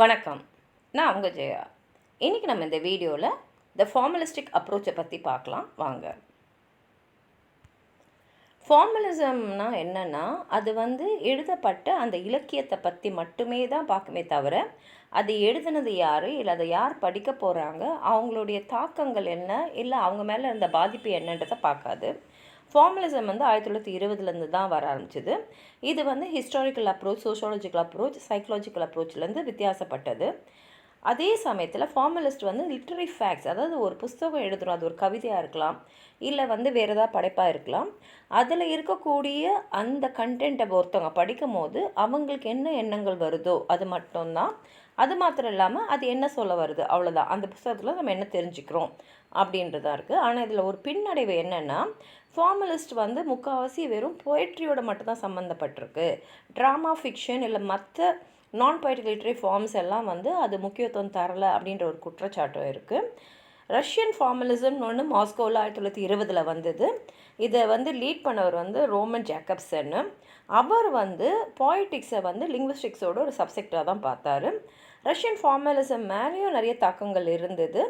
வணக்கம். நான் உங்கள் ஜெயா. இன்றைக்கி நம்ம இந்த வீடியோவில் த ஃபார்மலிஸ்டிக் அப்ரோச்சை பற்றி பார்க்கலாம். வாங்க. ஃபார்மலிசம்னா என்னென்னா அது வந்து எழுதப்பட்ட அந்த இலக்கியத்தை பற்றி மட்டுமே தான் பார்க்குமே தவிர அது எழுதுனது யார் இல்லை அதை யார் படிக்க போகிறாங்க அவங்களுடைய தாக்கங்கள் என்ன இல்லை அவங்க மேலே இருந்த பாதிப்பு என்னன்றதை பார்க்காது. ஃபார்மலிசம் வந்து ஆயிரத்தி தொள்ளாயிரத்தி இருபதுலேருந்து தான் வர ஆரம்பிச்சது. இது வந்து historical approach sociological approach psychological அப்ரோச்லேருந்து வித்தியாசப்பட்டது. அதே சமயத்தில் ஃபார்மலிஸ்ட் வந்து லிட்ரரி ஃபேக்ட்ஸ் அதாவது ஒரு புஸ்தகம் எழுதுகிறோம் அது ஒரு கவிதையாக இருக்கலாம் இல்லை வந்து வேறு ஏதாவது படைப்பாக இருக்கலாம். அதில் இருக்கக்கூடிய அந்த கண்டென்ட்டை ஒருத்தவங்க படிக்கும் போது அவங்களுக்கு என்ன எண்ணங்கள் வருதோ அது மட்டும்தான். அது மாத்திரம் இல்லாமல் அது என்ன சொல்ல வருது அவ்வளோதான் அந்த புஸ்தகத்தில் நம்ம என்ன தெரிஞ்சுக்கிறோம் அப்படின்றதா இருக்குது ஆனால் இதில் ஒரு பின்னடைவு என்னென்னா ஃபார்மலிஸ்ட் வந்து முக்கால்வாசி வெறும் போய்ட்ரியோட மட்டும்தான் சம்மந்தப்பட்டிருக்கு ட்ராமா ஃபிக்ஷன் இல்லை மற்ற நான் பொயட்டிக் லிட்ரரி ஃபார்ம்ஸ் எல்லாம் வந்து அது முக்கியத்துவம் தரலை அப்படின்ற ஒரு குற்றச்சாட்டும் இருக்குது ரஷ்யன் ஃபார்மலிசம்னு ஒன்று மாஸ்கோவில் ஆயிரத்தி தொள்ளாயிரத்தி இருபதில் வந்தது. இதை வந்து லீட் பண்ணவர் வந்து ரோமன் ஜேக்கப்சன்னு அவர் வந்து பாலிட்டிக்ஸை வந்து லிங்குவிஸ்டிக்ஸோட ஒரு சப்ஜெக்டாக தான் பார்த்தாரு. ரஷ்யன் ஃபார்மலிசம் மேலேயும் நிறைய தாக்கங்கள் இருந்தது.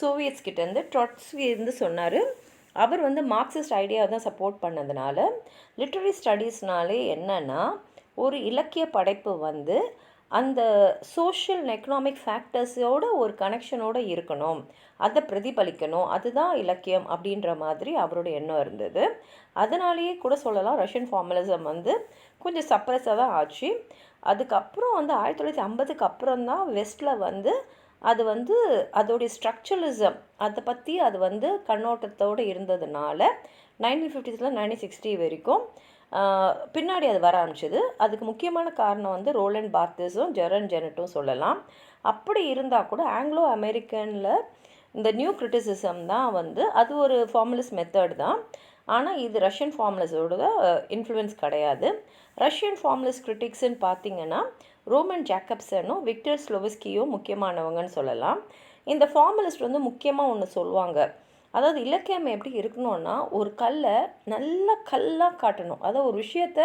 சோவியட்ஸ் கிட்டேருந்து ட்ரொட்ஸ்வி இருந்து சொன்னார். அவர் வந்து மார்க்சிஸ்ட் ஐடியாவை தான் சப்போர்ட் பண்ணதுனால லிட்ரரி ஸ்டடீஸ்னாலே என்னென்னா ஒரு இலக்கிய படைப்பு வந்து அந்த சோஷியல் அண்ட் எக்கனாமிக் ஃபேக்டர்ஸோட ஒரு கனெக்ஷனோடு இருக்கணும். அதை பிரதிபலிக்கணும். அதுதான் இலக்கியம் அப்படின்ற மாதிரி அவரோட எண்ணம் இருந்தது. அதனாலேயே கூட சொல்லலாம் ரஷ்யன் ஃபார்மலிசம் வந்து கொஞ்சம் சப்ரஸாக தான் ஆச்சு. அதுக்கப்புறம் வந்து ஆயிரத்தி தொள்ளாயிரத்தி ஐம்பதுக்கு அப்புறம் தான் வெஸ்ட்டில் வந்து அது வந்து அதோடைய ஸ்ட்ரக்சரலிசம் அதை பற்றி அது வந்து கண்ணோட்டத்தோடு இருந்ததுனால நைன்டீன் ஃபிஃப்டிஸில் நைன்டீன் சிக்ஸ்டி வரைக்கும் பின்னாடி அது வர ஆரம்பிச்சது. அதுக்கு முக்கியமான காரணம் வந்து ரோலண்ட் பார்த்திஸும் ஜெரன் ஜெனட்டும் சொல்லலாம். அப்படி இருந்தால் கூட ஆங்கிலோ அமெரிக்கனில் இந்த நியூ கிரிட்டிசிசம் தான் வந்து அது ஒரு ஃபார்மலிஸ்ட் மெத்தட் தான். ஆனால் இது ரஷ்யன் ஃபார்முலஸோட இன்ஃப்ளூயன்ஸ் கிடையாது. ரஷ்யன் ஃபார்முலஸ் கிரிட்டிக்ஸ்ன்னு பார்த்தீங்கன்னா ரோமன் ஜாக்கப்சனும் விக்டர் ஸ்லோவஸ்கியோ முக்கியமானவங்கன்னு சொல்லலாம். இந்த ஃபார்மலிஸ்ட் வந்து முக்கியமாக ஒன்று சொல்லுவாங்க. அதாவது இலக்கியம் எப்படி இருக்கணும்னா ஒரு கல்லை நல்ல கல்லாக காட்டணும். அதாவது ஒரு விஷயத்த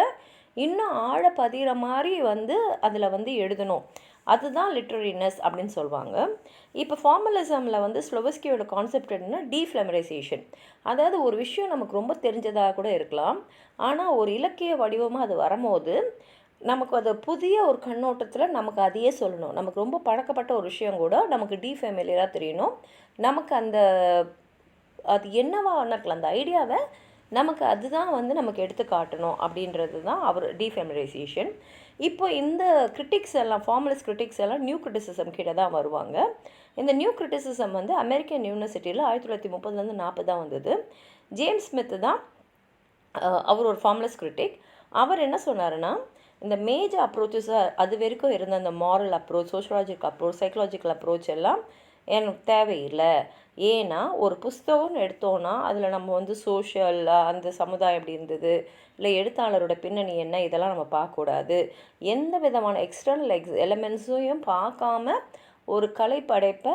இன்னும் ஆழ பதிகிற மாதிரி வந்து அதில் வந்து எழுதணும். அதுதான் லிட்ரரினஸ் அப்படின்னு சொல்லுவாங்க இப்போ ஃபார்மலிசமில் வந்து ஸ்லோவஸ்கியோட கான்செப்ட் என்னென்னா டீஃப்ளமரைசேஷன் அதாவது ஒரு விஷயம் நமக்கு ரொம்ப தெரிஞ்சதாக கூட இருக்கலாம். ஆனால் ஒரு இலக்கிய வடிவமாக அது வரும்போது நமக்கு அது புதிய ஒரு கண்ணோட்டத்தில் நமக்கு அதையே சொல்லணும். நமக்கு ரொம்ப பழக்கப்பட்ட ஒரு விஷயம் கூட நமக்கு டீஃபெமிலியராக தெரியணும். நமக்கு அந்த அது என்னவா இருக்கலாம். அந்த ஐடியாவை நமக்கு அதுதான் வந்து நமக்கு எடுத்து காட்டணும் அப்படின்றது தான் அவர் டீஃபெமரைசேஷன் இப்போ இந்த கிரிட்டிக்ஸ் எல்லாம் ஃபார்மலிஸ்ட் கிரிட்டிக்ஸ் எல்லாம் நியூ கிரிட்டிசிசம் கிட்ட தான் வருவாங்க. இந்த நியூ கிரிட்டிசிசம் வந்து அமெரிக்கன் யூனிவர்சிட்டியில் ஆயிரத்தி தொள்ளாயிரத்தி முப்பதுலேருந்து நாற்பது தான் வந்தது. ஜேம்ஸ் ஸ்மித் தான் அவர் ஒரு ஃபார்மலிஸ்ட் கிரிட்டிக் அவர் என்ன சொன்னாருன்னா இந்த மேஜர் அப்ரோச்சஸ் அது வரைக்கும் இருந்த அந்த moral approach sociological approach psychological approach எல்லாம் எனக்கு தேவையில்லை. ஏன்னா ஒரு புஸ்தகம்னு எடுத்தோன்னா அதில் நம்ம வந்து சோஷியல் அந்த சமுதாயம் எப்படி இருந்தது? இல்லை எழுத்தாளரோட பின்னணி என்ன? இதெல்லாம் நம்ம பார்க்கக்கூடாது. எந்த விதமான எக்ஸ்டர்னல் எக்ஸ் எலமெண்ட்ஸையும் பார்க்காம ஒரு கலை படைப்பை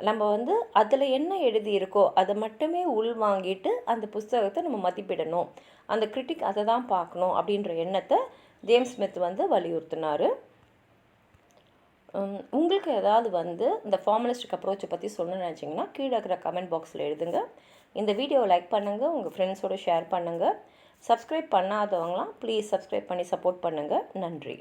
நம்ம வந்து அதில் என்ன எழுதியிருக்கோ அதை மட்டுமே உள்வாங்கிட்டு அந்த புஸ்தகத்தை நம்ம மதிப்பிடணும். அந்த கிரிட்டிக் அதை தான் பார்க்கணும் அப்படின்ற எண்ணத்தை ஜேம்ஸ் ஸ்மித் வந்து வலியுறுத்தினார். உங்களுக்கு ஏதாவது வந்து இந்த ஃபார்மலிஸ்டிக் அப்ரோச்சை பற்றி சொல்லணும்னு நினச்சிங்கன்னா கீழே இருக்கிற கமெண்ட் பாக்ஸில் எழுதுங்க. இந்த வீடியோவை லைக் பண்ணுங்கள் உங்கள் ஃப்ரெண்ட்ஸோடு ஷேர் பண்ணுங்கள் சப்ஸ்கிரைப் பண்ணாதவங்களாம் ப்ளீஸ் சப்ஸ்கிரைப் பண்ணி சப்போர்ட் பண்ணுங்கள் நன்றி.